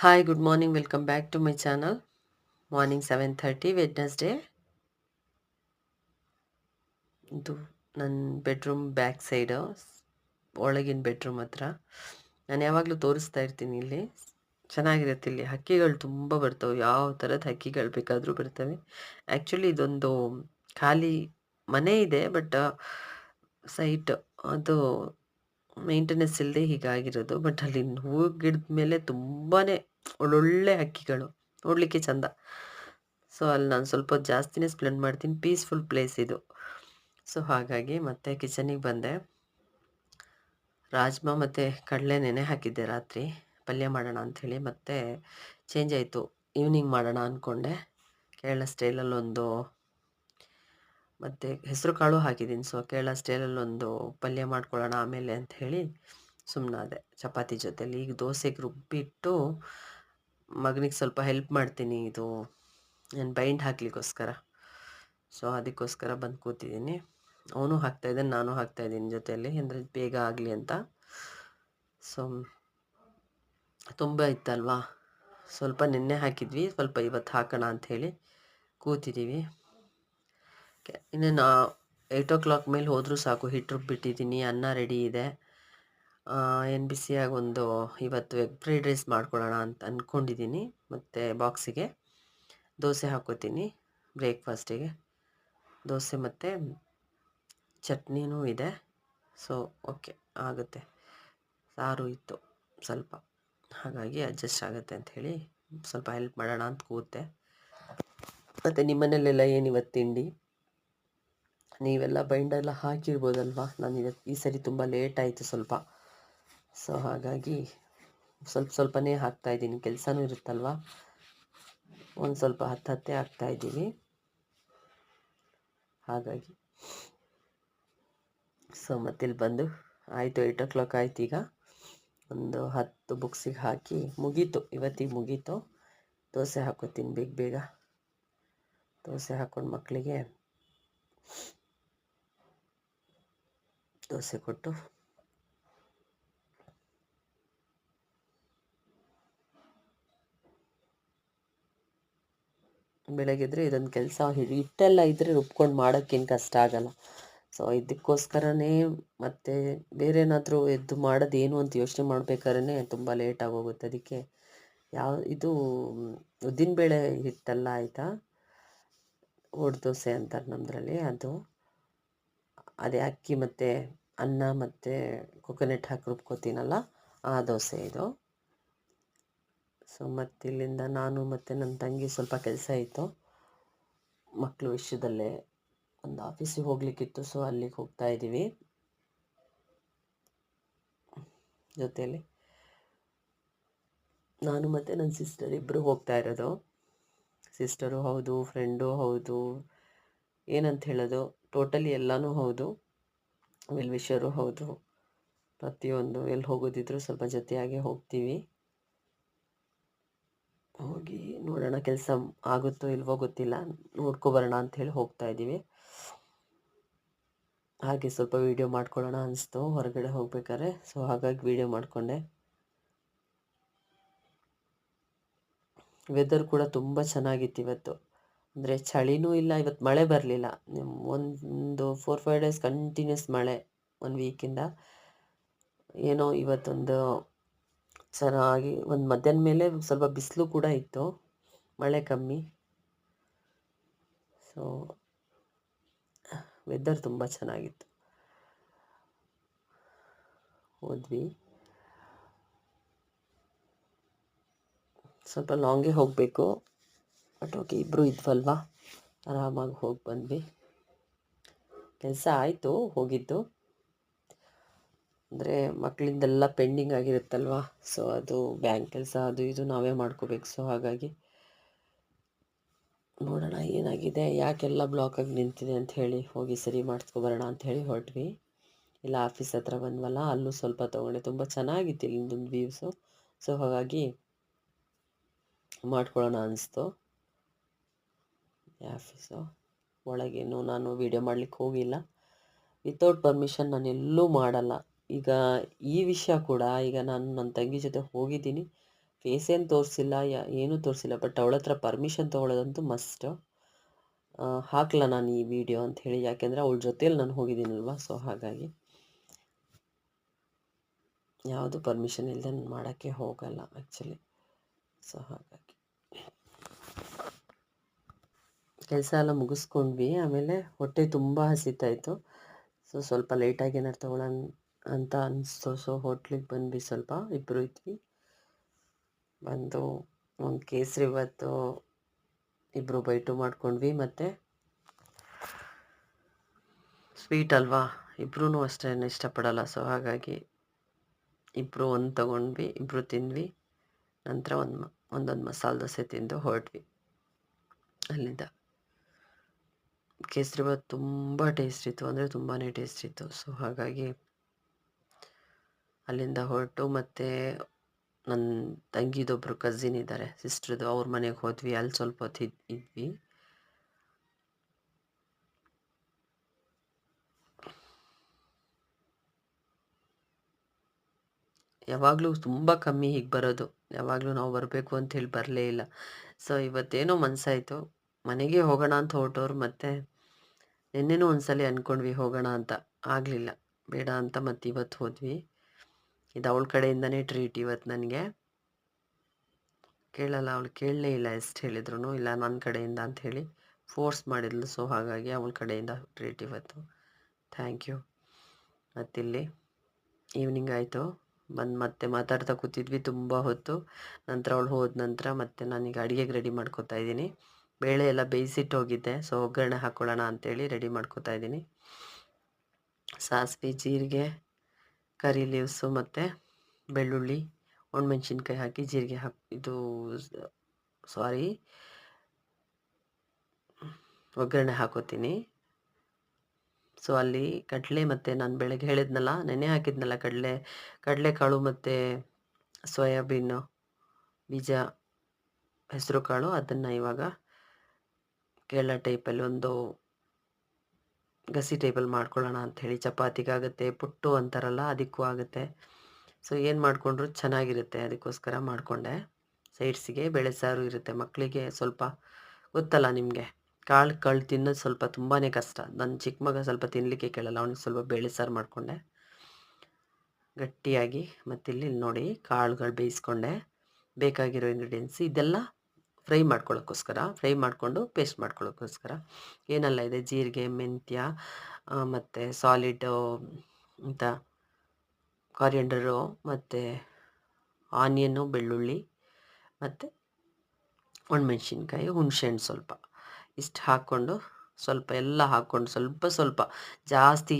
Hi good morning welcome back to my channel morning seven thirty Wednesday ಇದು ನನ್ನ bedroom back side ಒಳಗಿನ bedroom ಹತ್ರ. ನಾನು ಯಾವಾಗಲೂ ತೋರಿಸ್ತಾ ಇರ್ತೀನಿ ಇಲ್ಲಿ. ಚೆನ್ನಾಗಿರುತ್ತೆ ಇಲ್ಲಿ. ಹಕ್ಕಿಗಳು ತುಂಬ ಬರ್ತವೆ. ಯಾವ ಥರದ ಹಕ್ಕಿಗಳು ಬೇಕಾದರೂ ಬರ್ತವೆ. ಆ್ಯಕ್ಚುಲಿ ಇದೊಂದು ಖಾಲಿ ಮನೆ ಇದೆ ಬಟ್ ಸೈಟ್ ಅದು ಮೇಂಟೆನೆನ್ಸ್ ಇಲ್ಲದೆ ಹೀಗಾಗಿರೋದು. ಬಟ್ ಅಲ್ಲಿ ಹೂವು ಗಿಡದ ಮೇಲೆ ತುಂಬಾ ಒಳ್ಳೊಳ್ಳೆ ಹಕ್ಕಿಗಳು ನೋಡಲಿಕ್ಕೆ ಚಂದ. ಸೊ ಅಲ್ಲಿ ನಾನು ಸ್ವಲ್ಪ ಜಾಸ್ತಿನೇ ಸ್ಪ್ಲೆಂಡ್ ಮಾಡ್ತೀನಿ. ಪೀಸ್ಫುಲ್ ಪ್ಲೇಸ್ ಇದು. ಸೊ ಹಾಗಾಗಿ ಮತ್ತೆ ಕಿಚನಿಗೆ ಬಂದೆ. ರಾಜ್ಮಾ ಮತ್ತು ಕಡಲೆ ನೆನೆ ಹಾಕಿದ್ದೆ ರಾತ್ರಿ. ಪಲ್ಯ ಮಾಡೋಣ ಅಂಥೇಳಿ ಮತ್ತೆ ಚೇಂಜ್ ಆಯಿತು. ಈವ್ನಿಂಗ್ ಮಾಡೋಣ ಅಂದ್ಕೊಂಡೆ ಕೇರಳ ಸ್ಟೈಲಲ್ಲೊಂದು ಮತ್ತು ಹೆಸರು ಕಾಳು ಹಾಕಿದ್ದೀನಿ. ಸೊ ಕೇರಳ ಸ್ಟೈಲಲ್ಲೊಂದು ಪಲ್ಯ ಮಾಡ್ಕೊಳ್ಳೋಣ ಆಮೇಲೆ ಅಂತ ಹೇಳಿ ಸುಮ್ಮನಾದೆ ಚಪಾತಿ ಜೊತೆಲಿ ಈಗ ದೋಸೆಗೆ ರುಬ್ಬಿಟ್ಟು ಮಗನಿಗೆ ಸ್ವಲ್ಪ ಹೆಲ್ಪ್ ಮಾಡ್ತೀನಿ ಇದು, ನಾನು ಬೈಂಡ್ ಹಾಕ್ಲಿಕ್ಕೋಸ್ಕರ ಸೊ ಅದಕ್ಕೋಸ್ಕರ ಬಂದು ಕೂತಿದ್ದೀನಿ. ಅವನು ಹಾಕ್ತಾಯಿದ್ದಾನೆ ನಾನು ಹಾಕ್ತಾಯಿದ್ದೀನಿ ಜೊತೆಯಲ್ಲಿ, ಅಂದರೆ ಬೇಗ ಆಗಲಿ ಅಂತ. ಸೊ ತುಂಬ ಇತ್ತಲ್ವಾ? ಸ್ವಲ್ಪ ನಿನ್ನೆ ಹಾಕಿದ್ವಿ, ಸ್ವಲ್ಪ ಇವತ್ತು ಹಾಕೋಣ ಅಂಥೇಳಿ ಕೂತಿದ್ದೀವಿ. ಇನ್ನೇನು ಏಯ್ಟ್ ಓ ಕ್ಲಾಕ್ ಮೇಲೆ ಹೋದರೂ ಸಾಕು ಹಿಟ್ಟು ಬಿಟ್ಟಿದ್ದೀನಿ ಅನ್ನ ರೆಡಿ ಇದೆ. ಏನು ಬಿಸಿಯಾಗಿ ಒಂದು ಇವತ್ತು ವೆಗ್ ಫ್ರೈಡ್ ರೈಸ್ ಮಾಡ್ಕೊಳ್ಳೋಣ ಅಂತ ಅಂದ್ಕೊಂಡಿದ್ದೀನಿ ಮತ್ತು ಬಾಕ್ಸಿಗೆ ದೋಸೆ ಹಾಕೋತೀನಿ ಬ್ರೇಕ್ಫಾಸ್ಟಿಗೆ. ದೋಸೆ ಮತ್ತು ಚಟ್ನಿನೂ ಇದೆ. ಸೊ ಓಕೆ ಆಗುತ್ತೆ. ಸಾರು ಇತ್ತು ಸ್ವಲ್ಪ. ಹಾಗಾಗಿ ಅಡ್ಜಸ್ಟ್ ಆಗುತ್ತೆ ಅಂಥೇಳಿ ಸ್ವಲ್ಪ ಹೆಲ್ಪ್ ಮಾಡೋಣ ಅಂತ ಕೂತೆ. ಮತ್ತು ನಿಮ್ಮನೇಲೆಲ್ಲ ಇವತ್ತು ತಿಂಡಿ? ನೀವೆಲ್ಲ ಬೈಂಡೆಲ್ಲ ಹಾಕಿರ್ಬೋದಲ್ವಾ? ನಾನು ಇವತ್ತು ಈ ಸರಿ ತುಂಬ ಲೇಟ್ ಆಯಿತು ಸ್ವಲ್ಪ. ಸೊ ಹಾಗಾಗಿ ಸ್ವಲ್ಪ ಸ್ವಲ್ಪನೇ ಹಾಕ್ತಾ ಇದ್ದೀನಿ. ಕೆಲಸನೂ ಇರುತ್ತಲ್ವ? ಒಂದು ಸ್ವಲ್ಪ ಹತ್ತು ಹತ್ತೇ ಹಾಕ್ತಾಯಿದ್ದೀವಿ ಹಾಗಾಗಿ ಸೊ ಮತ್ತಿಲ್ಲಿ ಬಂದು ಆಯಿತು ಏಯ್ಟ್ ಓ ಕ್ಲಾಕ್ ಆಯ್ತು ಈಗ. ಒಂದು ಹತ್ತು ಬುಕ್ಸಿಗೆ ಹಾಕಿ ಮುಗೀತು. ಇವತ್ತಿಗೆ ಮುಗೀತು. ದೋಸೆ ಹಾಕೋತೀನಿ ಬೇಗ ಬೇಗ. ದೋಸೆ ಹಾಕೊಂಡು ಮಕ್ಕಳಿಗೆ ದೋಸೆ ಕೊಟ್ಟು ಬೆಳಗ್ಗೆದ್ರೆ ಇದೊಂದು ಕೆಲಸ ಹಿಟ್ಟೆಲ್ಲ ಇದ್ದರೆ ರುಬ್ಕೊಂಡು ಮಾಡೋಕ್ಕೇನು ಕಷ್ಟ ಆಗಲ್ಲ. ಸೊ ಇದಕ್ಕೋಸ್ಕರನೇ ಮತ್ತು ಬೇರೆ ಏನಾದರೂ ಎದ್ದು ಮಾಡೋದೇನು ಅಂತ ಯೋಚನೆ ಮಾಡ್ಬೇಕಾದ್ರೆ ತುಂಬ ಲೇಟ್ ಆಗೋಗುತ್ತೆ ಅದಕ್ಕೆ. ಯಾವ, ಇದು ಉದ್ದಿನಬೇಳೆ ಹಿಟ್ಟೆಲ್ಲ ಆಯಿತಾ? ದೋಸೆ ಅಂತಾರೆ ನಮ್ಮದ್ರಲ್ಲಿ ಅದು. ಅದೇ ಅಕ್ಕಿ ಮತ್ತು ಅನ್ನ ಮತ್ತು ಕೊಕೊನೆಟ್ ಹಾಕಿ ರುಬ್ಕೋತೀನಲ್ಲ, ಆ ದೋಸೆ ಇದು. ಸೊ ಮತ್ತು ಇಲ್ಲಿಂದ ನಾನು ಮತ್ತು ನನ್ನ ತಂಗಿ ಸ್ವಲ್ಪ ಕೆಲಸ ಇತ್ತು. ಮಕ್ಕಳು ವಿಷಯದಲ್ಲೇ ಒಂದು ಆಫೀಸಿಗೆ ಹೋಗ್ಲಿಕ್ಕಿತ್ತು. ಸೊ ಅಲ್ಲಿಗೆ ಹೋಗ್ತಾ ಇದ್ದೀವಿ. ಜೊತೆಯಲ್ಲಿ ನಾನು ಮತ್ತು ನನ್ನ ಸಿಸ್ಟರ್ ಇಬ್ಬರು ಹೋಗ್ತಾ ಇರೋದು. ಸಿಸ್ಟರು ಹೌದು ಫ್ರೆಂಡು ಹೌದು, ಏನಂತ ಹೇಳೋದು? ಟೋಟಲಿ ಎಲ್ಲನೂ ಹೌದು. ವೆಲ್ ವಿಷರು ಹೌದು. ಪ್ರತಿಯೊಂದು ಎಲ್ಲಿ ಹೋಗೋದಿದ್ರು ಸ್ವಲ್ಪ ಜೊತೆಯಾಗಿ ಹೋಗ್ತೀವಿ. ಹೋಗಿ ನೋಡೋಣ ಕೆಲಸ ಆಗುತ್ತೋ ಇಲ್ವೋ ಗೊತ್ತಿಲ್ಲ. ನೋಡ್ಕೊಬರೋಣ ಹೇಳಿ ಹೋಗ್ತಾ ಇದ್ದೀವಿ. ಹಾಗೆ ಸ್ವಲ್ಪ ವೀಡಿಯೋ ಮಾಡ್ಕೊಳ್ಳೋಣ ಅನಿಸ್ತು. ಹೊರಗಡೆ ಹೋಗ್ಬೇಕಾದ್ರೆ. ಸೊ ಹಾಗಾಗಿ ವೀಡಿಯೋ ಮಾಡಿಕೊಂಡೆ. ವೆದರ್ ಕೂಡ ತುಂಬ ಚೆನ್ನಾಗಿತ್ತು ಇವತ್ತು. ಅಂದರೆ ಚಳಿನೂ ಇಲ್ಲ, ಇವತ್ತು ಮಳೆ ಬರಲಿಲ್ಲ. ಒಂದು ಫೋರ್ ಫೈವ್ ಡೇಸ್ ಕಂಟಿನ್ಯೂಸ್ ಮಳೆ, ಒಂದು ವೀಕಿಂದ ಏನೋ ಇವತ್ತೊಂದು ಚೆನ್ನಾಗಿ ಒಂದು ಮಧ್ಯಾಹ್ನ ಮೇಲೆ ಸ್ವಲ್ಪ ಬಿಸಿಲು ಕೂಡ ಇತ್ತು, ಮಳೆ ಕಮ್ಮಿ. ಸೊ ವೆದರ್ ತುಂಬ ಚೆನ್ನಾಗಿತ್ತು. ಹೋದ್ವಿ. ಸ್ವಲ್ಪ ಲಾಂಗೇ ಹೋಗಬೇಕು ಬಟ್ ಓಕೆ ಇಬ್ಬರು ಇದ್ವಲ್ವಾ? ಆರಾಮಾಗಿ ಹೋಗಿ ಬಂದ್ವಿ. ಕೆಲಸ ಆಯಿತು, ಹೋಗಿದ್ದು. ಅಂದರೆ ಮಕ್ಕಳಿಂದೆಲ್ಲ ಪೆಂಡಿಂಗ್ ಆಗಿರುತ್ತಲ್ವ? ಸೊ ಅದು ಬ್ಯಾಂಕ್ ಕೆಲಸ, ಅದು ಇದು ನಾವೇ ಮಾಡ್ಕೋಬೇಕು. ಸೊ ಹಾಗಾಗಿ ನೋಡೋಣ ಏನಾಗಿದೆ. ಯಾಕೆಲ್ಲ ಬ್ಲಾಕಾಗಿ ನಿಂತಿದೆ ಅಂತ ಹೇಳಿ ಹೋಗಿ ಸರಿ ಮಾಡಿಸ್ಕೊಬರೋಣ ಅಂತ ಹೇಳಿ ಹೊರಟ್ವಿ. ಇಲ್ಲ ಆಫೀಸ್ ಹತ್ರ ಬಂದ್ವಲ್ಲ, ಅಲ್ಲೂ ಸ್ವಲ್ಪ ತೊಗೊಂಡೆ. ತುಂಬ ಚೆನ್ನಾಗಿತ್ತು ಇಲ್ಲಿಂದೊಂದು ವ್ಯೂಸು ಸೊ ಹಾಗಾಗಿ ಮಾಡ್ಕೊಳ್ಳೋಣ ಅನಿಸ್ತು. ಆಫೀಸು ಒಳಗೇನು ನಾನು ವೀಡಿಯೋ ಮಾಡಲಿಕ್ಕೆ ಹೋಗಿಲ್ಲ. ವಿತೌಟ್ ಪರ್ಮಿಷನ್ ನಾನು ಎಲ್ಲೂ ಮಾಡಲ್ಲ. ಈಗ ಈ ವಿಷಯ ಕೂಡ ಈಗ ನಾನು ನನ್ನ ತಂಗಿ ಜೊತೆ ಹೋಗಿದ್ದೀನಿ. ಫೇಸ್ ಏನು ತೋರಿಸಿಲ್ಲ, ಯಾ, ಏನೂ ತೋರಿಸಿಲ್ಲ ಬಟ್ ಅವಳ ಹತ್ರ ಪರ್ಮಿಷನ್ ತೊಗೊಳೋದಂತೂ ಮಸ್ಟ್ ಹಾಕಲ್ಲ ನಾನು ಈ ವಿಡಿಯೋ ಅಂತ ಹೇಳಿ, ಯಾಕೆಂದರೆ ಅವಳ ಜೊತೆಯಲ್ಲಿ ನಾನು ಹೋಗಿದ್ದೀನಲ್ವ ಸೊ ಹಾಗಾಗಿ. ಯಾವುದು ಪರ್ಮಿಷನ್ ಇಲ್ಲದೆ ನಾನು ಮಾಡೋಕ್ಕೆ ಹೋಗಲ್ಲ ಆ್ಯಕ್ಚುಲಿ ಸೊ ಹಾಗಾಗಿ. ಕೆಲಸ ಎಲ್ಲ ಮುಗಿಸ್ಕೊಂಡ್ವಿ, ಆಮೇಲೆ ಹೊಟ್ಟೆ ತುಂಬ ಹಸಿತಾಯಿತ್ತು ಸೊ ಸ್ವಲ್ಪ ಲೇಟಾಗಿ ಏನಾರು ತೊಗೊಳೋಣ ಅಂತ ಅನಿಸ್ತು. ಸೊ ಹೋಟ್ಲಿಗೆ ಬಂದ್ವಿ ಸ್ವಲ್ಪ ಇಬ್ಬರು ಇದ್ವಿ. ಬಂದು ಒಂದು ಕೇಸರಿ ಇವತ್ತು ಇಬ್ಬರು ಬೈಟು ಮಾಡ್ಕೊಂಡ್ವಿ ಮತ್ತು ಸ್ವೀಟ್ ಅಲ್ವಾ? ಇಬ್ಬರೂ ಅಷ್ಟೇ ಇಷ್ಟಪಡಲ್ಲ. ಸೊ ಹಾಗಾಗಿ ಇಬ್ಬರು ಒಂದು ತಗೊಂಡ್ವಿ ಇಬ್ಬರು ತಿಂದ್ವಿ. ನಂತರ ಒಂದು ಒಂದೊಂದು ಮಸಾಲೆ ದೋಸೆ ತಿಂದು ಹೊರಟ್ವಿ ಅಲ್ಲಿಂದ. ಕೇಸರಿಬಾತ್ ತುಂಬ ಟೇಸ್ಟ್ ಇತ್ತು, ಅಂದರೆ ತುಂಬಾ ಟೇಸ್ಟ್ ಇತ್ತು. ಸೊ ಹಾಗಾಗಿ ಅಲ್ಲಿಂದ ಹೊರಟು ಮತ್ತು ನನ್ನ ತಂಗಿದೊಬ್ಬರು ಕಝಿನ್ ಇದ್ದಾರೆ ಸಿಸ್ಟ್ರದು ಅವ್ರ ಮನೆಗೆ ಹೋದ್ವಿ, ಅಲ್ಲಿ ಸ್ವಲ್ಪ ಹೊತ್ತು ಇದ್, ಇದ್ವಿ. ಯಾವಾಗಲೂ ತುಂಬ ಕಮ್ಮಿ ಹೀಗೆ ಬರೋದು, ಯಾವಾಗಲೂ ನಾವು ಬರಬೇಕು ಅಂಥೇಳಿ ಬರಲೇ ಇಲ್ಲ. ಸೊ ಇವತ್ತೇನೋ ಮನಸ್ಸಾಯಿತು ಮನೆಗೆ ಹೋಗೋಣ ಅಂತ ಹೊರಟೋರು ಮತ್ತು ನಿನ್ನೆನೂ ಒಂದ್ಸಲ ಅಂದ್ಕೊಂಡ್ವಿ ಹೋಗೋಣ ಅಂತ, ಆಗಲಿಲ್ಲ, ಬೇಡ ಅಂತ ಮತ್ತು ಇವತ್ತು ಹೋದ್ವಿ. ಇದು ಅವಳ ಕಡೆಯಿಂದನೇ ಟ್ರೀಟ್ ಇವತ್ತು ನನಗೆ. ಕೇಳಲ್ಲ, ಅವಳು ಕೇಳಲೇ ಇಲ್ಲ ಎಷ್ಟು ಹೇಳಿದ್ರು ಇಲ್ಲ ನನ್ನ ಕಡೆಯಿಂದ ಅಂತ ಹೇಳಿ ಫೋರ್ಸ್ ಮಾಡಿದ್ಲು. ಸೊ ಹಾಗಾಗಿ ಅವಳ ಕಡೆಯಿಂದ ಟ್ರೀಟ್ ಇವತ್ತು. ಥ್ಯಾಂಕ್ ಯು ಮತ್ತಿಲ್ಲಿ ಈವ್ನಿಂಗ್ ಆಯಿತು. ಬಂದು ಮತ್ತೆ ಮಾತಾಡ್ತಾ ಕೂತಿದ್ವಿ ತುಂಬ ಹೊತ್ತು. ನಂತರ ಅವಳು ಹೋದ ನಂತರ ಮತ್ತೆ ನಾನೀಗ ಅಡುಗೆಗೆ ರೆಡಿ ಮಾಡ್ಕೋತಾ ಇದ್ದೀನಿ. ಬೇಳೆ ಎಲ್ಲ ಬೇಯಿಸಿಟ್ಟು ಹೋಗಿದ್ದೆ. ಸೊ ಒಗ್ಗರಣೆ ಹಾಕ್ಕೊಳ್ಳೋಣ ಅಂತೇಳಿ ರೆಡಿ ಮಾಡ್ಕೋತಾ ಇದ್ದೀನಿ. ಸಾಸಿವೆ, ಜೀರಿಗೆ ಕರಿ ಲೀವ್ಸು ಮತ್ತು ಬೆಳ್ಳುಳ್ಳಿ, ಒಣಮೆಣ್ಸಿನ್ಕಾಯಿ ಹಾಕಿ ಜೀರಿಗೆ ಹಾಕಿ, ಇದು ಸಾರಿ, ಒಗ್ಗರಣೆ ಹಾಕೋತೀನಿ. ಸೊ, ಅಲ್ಲಿ ಕಡಲೆ ಮತ್ತು ನಾನು ಬೆಳಗ್ಗೆ ಹೇಳಿದ್ನಲ್ಲ ನೆನೆ ಹಾಕಿದ್ನಲ್ಲ ಕಡಲೆ, ಕಡಲೆಕಾಳು ಮತ್ತು ಸೋಯಾಬೀನು, ಬೀಜ ಹೆಸರು ಕಾಳು ಅದನ್ನು ಇವಾಗ ಕೇರಳ ಟೈಪಲ್ಲಿ ಒಂದು ಗಸಿ ಟೇಬಲ್ ಮಾಡ್ಕೊಳ್ಳೋಣ ಅಂಥೇಳಿ ಚಪಾತಿಗಾಗುತ್ತೆ, ಪುಟ್ಟು ಅಂತಾರಲ್ಲ ಅದಕ್ಕೂ ಆಗುತ್ತೆ. ಸೊ ಏನು ಮಾಡಿಕೊಂಡ್ರು ಚೆನ್ನಾಗಿರುತ್ತೆ, ಅದಕ್ಕೋಸ್ಕರ ಮಾಡಿಕೊಂಡೆ. ಸೈಡ್ಸಿಗೆ ಬೇಳೆ ಸಾರು ಇರುತ್ತೆ, ಮಕ್ಕಳಿಗೆ ಸ್ವಲ್ಪ ಗೊತ್ತಲ್ಲ ನಿಮಗೆ. ಕಾಳು ಕಾಳು ತಿನ್ನೋದು ಸ್ವಲ್ಪ ತುಂಬಾ ಕಷ್ಟ. ನನ್ನ ಚಿಕ್ಕ ಮಗ ಸ್ವಲ್ಪ ತಿನ್ನಲಿಕ್ಕೆ ಕೇಳಲ್ಲ, ಅವನಿಗೆ ಸ್ವಲ್ಪ ಬೇಳೆ ಸಾರು ಮಾಡಿಕೊಂಡೆ. ಗಟ್ಟಿಯಾಗಿ ಮತ್ತಿಲ್ಲಿ ನೋಡಿ ಕಾಳುಗಳು ಬೇಯಿಸ್ಕೊಂಡೆ. ಬೇಕಾಗಿರೋ ಇಂಗ್ರೀಡಿಯೆಂಟ್ಸ್ ಇದೆಲ್ಲ ಫ್ರೈ ಮಾಡ್ಕೊಳ್ಳೋಕ್ಕೋಸ್ಕರ, ಫ್ರೈ ಮಾಡಿಕೊಂಡು ಪೇಸ್ಟ್ ಮಾಡ್ಕೊಳ್ಳೋಕ್ಕೋಸ್ಕರ. ಏನೆಲ್ಲ ಇದೆ? ಜೀರಿಗೆ, ಮೆಂತ್ಯ ಮತ್ತು ಸಾಲಿಡ್ ಅಂತ ಕಾರಿಯಂಡರು ಮತ್ತು ಆನಿಯನ್ನು, ಬೆಳ್ಳುಳ್ಳಿ, ಮತ್ತು ಒಣಮೆಣ್ಸಿನ್ಕಾಯಿ, ಹುಣಸೆಹಣ್ಣು ಸ್ವಲ್ಪ. ಇಷ್ಟು ಹಾಕ್ಕೊಂಡು ಸ್ವಲ್ಪ ಎಲ್ಲ ಹಾಕ್ಕೊಂಡು ಸ್ವಲ್ಪ ಸ್ವಲ್ಪ ಜಾಸ್ತಿ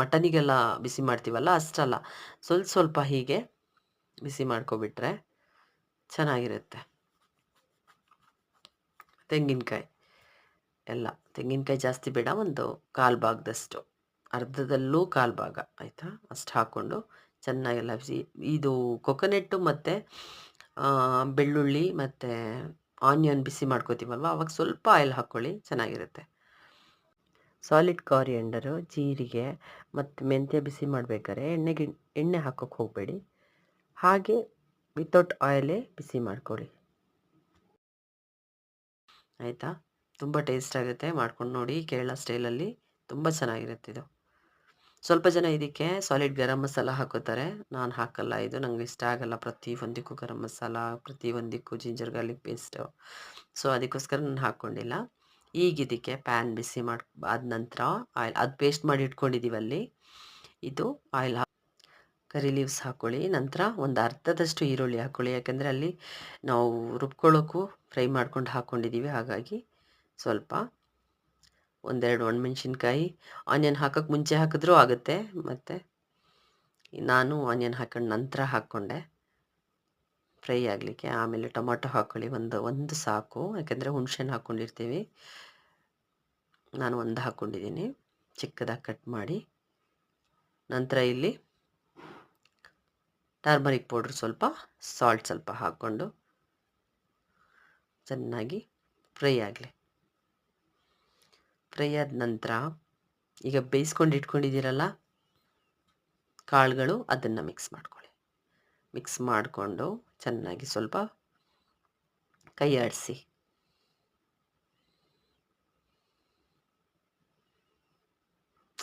ಮಟನಿಗೆಲ್ಲ ಬಿಸಿ ಮಾಡ್ತೀವಲ್ಲ ಅಷ್ಟಲ್ಲ. ಸ್ವಲ್ಪ ಸ್ವಲ್ಪ ಹೀಗೆ ಬಿಸಿ ಮಾಡ್ಕೊಬಿಟ್ರೆ ಚೆನ್ನಾಗಿರುತ್ತೆ. ತೆಂಗಿನಕಾಯಿ. ಎಲ್ಲ, ತೆಂಗಿನಕಾಯಿ ಜಾಸ್ತಿ ಬೇಡ, ಒಂದು ಕಾಲು ಭಾಗದಷ್ಟು. ಅರ್ಧದಲ್ಲೂ ಕಾಲು ಭಾಗ, ಆಯಿತಾ? ಅಷ್ಟು ಹಾಕ್ಕೊಂಡು ಚೆನ್ನಾಗೆಲ್ಲ ಇದು ಕೊಕೊನೆಟ್ಟು ಮತ್ತು ಬೆಳ್ಳುಳ್ಳಿ ಮತ್ತು ಆನಿಯನ್ ಬಿಸಿ ಮಾಡ್ಕೋತೀವಲ್ವ? ಅವಾಗ ಸ್ವಲ್ಪ ಆಯಿಲ್ ಹಾಕ್ಕೊಳ್ಳಿ, ಚೆನ್ನಾಗಿರುತ್ತೆ. ಸಾಲಿಡ್ ಕಾರಿಯಂಡರು ಜೀರಿಗೆ ಮತ್ತು ಮೆಂತ್ಯ ಬಿಸಿ ಮಾಡಬೇಕಾದ್ರೆ ಎಣ್ಣೆಗೆ, ಎಣ್ಣೆ ಹಾಕೋಕ್ಕೆ ಹೋಗಬೇಡಿ. ಹಾಗೆ ವಿತೌಟ್ ಆಯಿಲೇ ಬಿಸಿ ಮಾಡ್ಕೊಳ್ಳಿ. ಆಯಿತಾ? ತುಂಬ ಟೇಸ್ಟ್ ಆಗುತ್ತೆ. ಮಾಡ್ಕೊಂಡು ನೋಡಿ, ಕೇರಳ ಸ್ಟೈಲಲ್ಲಿ ತುಂಬ ಚೆನ್ನಾಗಿರುತ್ತೆ ಇದು. ಸ್ವಲ್ಪ ಜನ ಇದಕ್ಕೆ ಸಾಲಿಡ್ ಗರಂ ಮಸಾಲ ಹಾಕೋತಾರೆ. ನಾನು ಹಾಕಲ್ಲ ಇದು. ನಂಗೆ ಇಷ್ಟ ಆಗಲ್ಲ ಪ್ರತಿ ಒಂದಕ್ಕೂ ಗರಂ ಮಸಾಲ, ಪ್ರತಿ ಒಂದಕ್ಕೂ ಜಿಂಜರ್ ಗಾರ್ಲಿಕ್ ಪೇಸ್ಟು ಸೊ ಅದಕ್ಕೋಸ್ಕರ ನಾನು ಹಾಕ್ಕೊಂಡಿಲ್ಲ ಈಗ ಇದಕ್ಕೆ ಪ್ಯಾನ್ ಬಿಸಿ ಮಾಡಿ, ಆದ ನಂತರ ಆಯಿಲ್ ಅದು ಪೇಸ್ಟ್ ಮಾಡಿ ಇಟ್ಕೊಂಡಿದ್ದೀವಲ್ಲಿ ಇದು ಆಯಿಲ್ ಕರಿ ಲೀವ್ಸ್ ಹಾಕ್ಕೊಳ್ಳಿ ನಂತರ ಒಂದು ಅರ್ಧದಷ್ಟು ಈರುಳ್ಳಿ ಹಾಕ್ಕೊಳ್ಳಿ ಯಾಕೆಂದರೆ ಅಲ್ಲಿ ನಾವು ರುಬ್ಕೊಳ್ಳೋಕ್ಕೂ ಫ್ರೈ ಮಾಡ್ಕೊಂಡು ಹಾಕ್ಕೊಂಡಿದ್ದೀವಿ ಹಾಗಾಗಿ ಸ್ವಲ್ಪ ಒಂದೆರಡು ಒಣಮೆಣ್ಸಿನ್ಕಾಯಿ ಆನಿಯನ್ ಹಾಕೋಕ್ಕೆ ಮುಂಚೆ ಹಾಕಿದ್ರೂ ಆಗುತ್ತೆ. ಮತ್ತು ನಾನು ಆನಿಯನ್ ಹಾಕೊಂಡು ನಂತರ ಹಾಕ್ಕೊಂಡೆ. ಫ್ರೈ ಆಗಲಿಕ್ಕೆ, ಆಮೇಲೆ ಟೊಮೊಟೊ ಹಾಕ್ಕೊಳ್ಳಿ ಒಂದು ಒಂದು ಸಾಕು. ಯಾಕೆಂದರೆ ಹುಣ್ಸೆಹಣ್ಣು ಹಾಕ್ಕೊಂಡಿರ್ತೀವಿ ನಾನು ಒಂದು ಹಾಕ್ಕೊಂಡಿದ್ದೀನಿ ಚಿಕ್ಕದಾಗಿ ಕಟ್ ಮಾಡಿ. ನಂತರ ಇಲ್ಲಿ ಟರ್ಮರಿಕ್ ಪೌಡ್ರ್ ಸ್ವಲ್ಪ ಸಾಲ್ಟ್ ಸ್ವಲ್ಪ ಹಾಕ್ಕೊಂಡು ಚೆನ್ನಾಗಿ ಫ್ರೈ ಆಗಲಿ. ಫ್ರೈ ಆದ ನಂತರ ಈಗ ಬೇಯಿಸ್ಕೊಂಡು ಇಟ್ಕೊಂಡಿದ್ದೀರಲ್ಲ, ಕಾಳುಗಳು ಅದನ್ನು ಮಿಕ್ಸ್ ಮಾಡ್ಕೊಳ್ಳಿ. ಮಿಕ್ಸ್ ಮಾಡಿಕೊಂಡು ಚೆನ್ನಾಗಿ ಸ್ವಲ್ಪ ಕೈ ಆಡಿಸಿ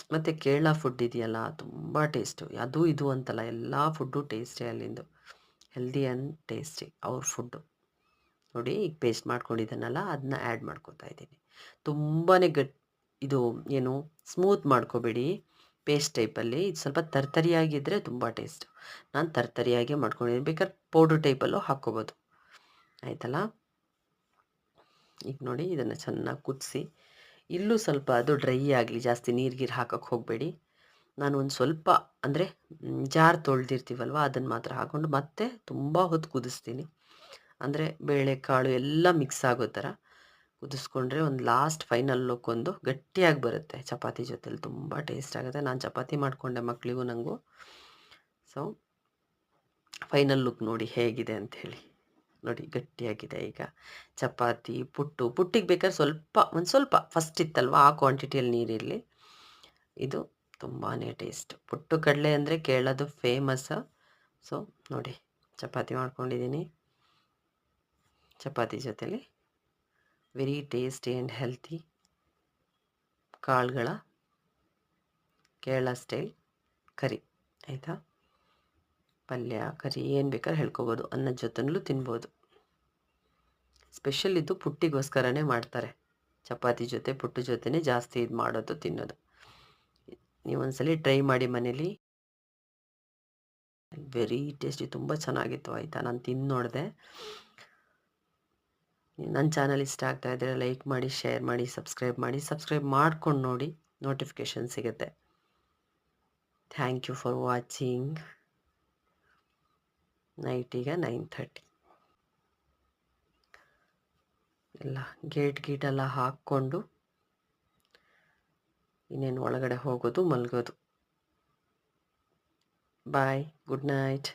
ಮತ್ತು ಕೇರಳ ಫುಡ್ ಇದೆಯಲ್ಲ, ತುಂಬ ಟೇಸ್ಟು ಅದು ಇದು ಅಂತಲ್ಲ, ಎಲ್ಲ ಫುಡ್ಡು ಟೇಸ್ಟಿ ಅಲ್ಲಿಂದು. ಹೆಲ್ದಿ ಆ್ಯಂಡ್ ಟೇಸ್ಟಿ ಅವ್ರ ಫುಡ್ಡು ನೋಡಿ, ಈಗ ಪೇಸ್ಟ್ ಮಾಡ್ಕೊಂಡಿದ್ದಾನಲ್ಲ ಅದನ್ನ ಆ್ಯಡ್ ಮಾಡ್ಕೊತಾ ಇದ್ದೀನಿ. ತುಂಬಾ ಗಟ್, ಇದು ಏನು ಸ್ಮೂತ್ ಮಾಡ್ಕೋಬೇಡಿ. ಪೇಸ್ಟ್ ಟೈಪಲ್ಲಿ ಇದು ಸ್ವಲ್ಪ ತರ್ತರಿಯಾಗಿದ್ದರೆ ತುಂಬ ಟೇಸ್ಟು ನಾನು ತರ್ತರಿಯಾಗೆ ಮಾಡ್ಕೊಂಡಿದ್ದೀನಿ ಬೇಕಾದ್ರೆ ಪೌಡ್ರ್ ಟೈಪಲ್ಲೂ ಹಾಕ್ಕೋಬೋದು. ಆಯ್ತಲ್ಲ? ಈಗ ನೋಡಿ, ಇದನ್ನು ಚೆನ್ನಾಗಿ ಕುದಿಸಿ. ಇಲ್ಲೂ ಸ್ವಲ್ಪ ಅದು ಡ್ರೈ ಆಗಲಿ, ಜಾಸ್ತಿ ನೀರು ಗೀರು ಹಾಕೋಕ್ಕೆ ಹೋಗಬೇಡಿ. ನಾನು ಒಂದು ಸ್ವಲ್ಪ ಅಂದರೆ ಜಾರ್ ತೊಳೆದಿರ್ತೀವಲ್ವ ಅದನ್ನು ಮಾತ್ರ ಹಾಕ್ಕೊಂಡು ಮತ್ತೆ ತುಂಬ ಹೊತ್ತು ಕುದಿಸ್ತೀನಿ. ಅಂದರೆ ಬೇಳೆಕಾಳು ಎಲ್ಲ ಮಿಕ್ಸ್ ಆಗೋ ಥರ ಕುದಿಸ್ಕೊಂಡ್ರೆ ಒಂದು ಲಾಸ್ಟ್ ಫೈನಲ್ ಲುಕ್ ಒಂದು ಗಟ್ಟಿಯಾಗಿ ಬರುತ್ತೆ. ಚಪಾತಿ ಜೊತೆಲಿ ತುಂಬ ಟೇಸ್ಟ್ ಆಗುತ್ತೆ. ನಾನು ಚಪಾತಿ ಮಾಡಿಕೊಂಡೆ ಮಕ್ಕಳಿಗೂ ನನಗೂ ಸೊ ಫೈನಲ್ ಲುಕ್ ನೋಡಿ ಹೇಗಿದೆ ಅಂಥೇಳಿ ನೋಡಿ ಗಟ್ಟಿಯಾಗಿದೆ ಈಗ. ಚಪಾತಿ, ಪುಟ್ಟು, ಪುಟ್ಟಿಗೆ ಬೇಕಾದ್ರೆ ಸ್ವಲ್ಪ, ಒಂದು ಸ್ವಲ್ಪ ಫಸ್ಟ್ ಇತ್ತಲ್ವ, ಆ ಕ್ವಾಂಟಿಟಿಯಲ್ಲಿ ನೀರಿರಲಿ ಇದು ತುಂಬಾ ಟೇಸ್ಟ್ ಪುಟ್ಟು ಕಡಲೆ ಅಂದರೆ ಕೇಳೋದು ಫೇಮಸ್ ಸೊ ನೋಡಿ, ಚಪಾತಿ ಮಾಡ್ಕೊಂಡಿದ್ದೀನಿ ಚಪಾತಿ ಜೊತೇಲಿ ವೆರಿ ಟೇಸ್ಟಿ ಆ್ಯಂಡ್ ಹೆಲ್ತಿ ಕಾಳುಗಳ, ಕೇರಳ ಸ್ಟೈಲ್ ಕರಿ ಆಯಿತಾ? ಪಲ್ಯ, ಕರಿ, ಏನು ಬೇಕಾದ್ರೆ ಹೇಳ್ಕೊಬೋದು. ಅನ್ನದ ಜೊತೆನಲ್ಲೂ ತಿನ್ಬೋದು. ಸ್ಪೆಷಲ್ ಇದು ಪುಟ್ಟಿಗೋಸ್ಕರನೇ ಮಾಡ್ತಾರೆ. ಚಪಾತಿ ಜೊತೆ, ಪುಟ್ಟು ಜೊತೆನೇ ಜಾಸ್ತಿ ಇದು ಮಾಡೋದು, ತಿನ್ನೋದು. ನೀವು ಸಲ ಟ್ರೈ ಮಾಡಿ ಮನೇಲಿ. ವೆರಿ ಟೇಸ್ಟಿ ತುಂಬ ಚೆನ್ನಾಗಿತ್ತು, ಆಯಿತಾ? ನಾನು ತಿಂದು ನೋಡಿದೆ. ನನ್ನ ಚಾನಲ್ ಇಷ್ಟ ಆಗ್ತಾ ಇದ್ದರೆ ಲೈಕ್ ಮಾಡಿ, ಶೇರ್ ಮಾಡಿ, ಸಬ್ಸ್ಕ್ರೈಬ್ ಮಾಡಿ, ಸಬ್ಸ್ಕ್ರೈಬ್ ಮಾಡ್ಕೊಂಡು ನೋಡಿ ನೋಟಿಫಿಕೇಶನ್ ಸಿಗುತ್ತೆ. ಥ್ಯಾಂಕ್ ಯು ಫಾರ್ ವಾಚಿಂಗ್ ನೈಟಿಗೆ ನೈನ್ ಥರ್ಟಿ. ಎಲ್ಲ ಗೇಟ್ ಗೀಟೆಲ್ಲ ಹಾಕ್ಕೊಂಡು ಇನ್ನೇನು ಒಳಗಡೆ ಹೋಗೋದು ಮಲಗೋದು. Bye good night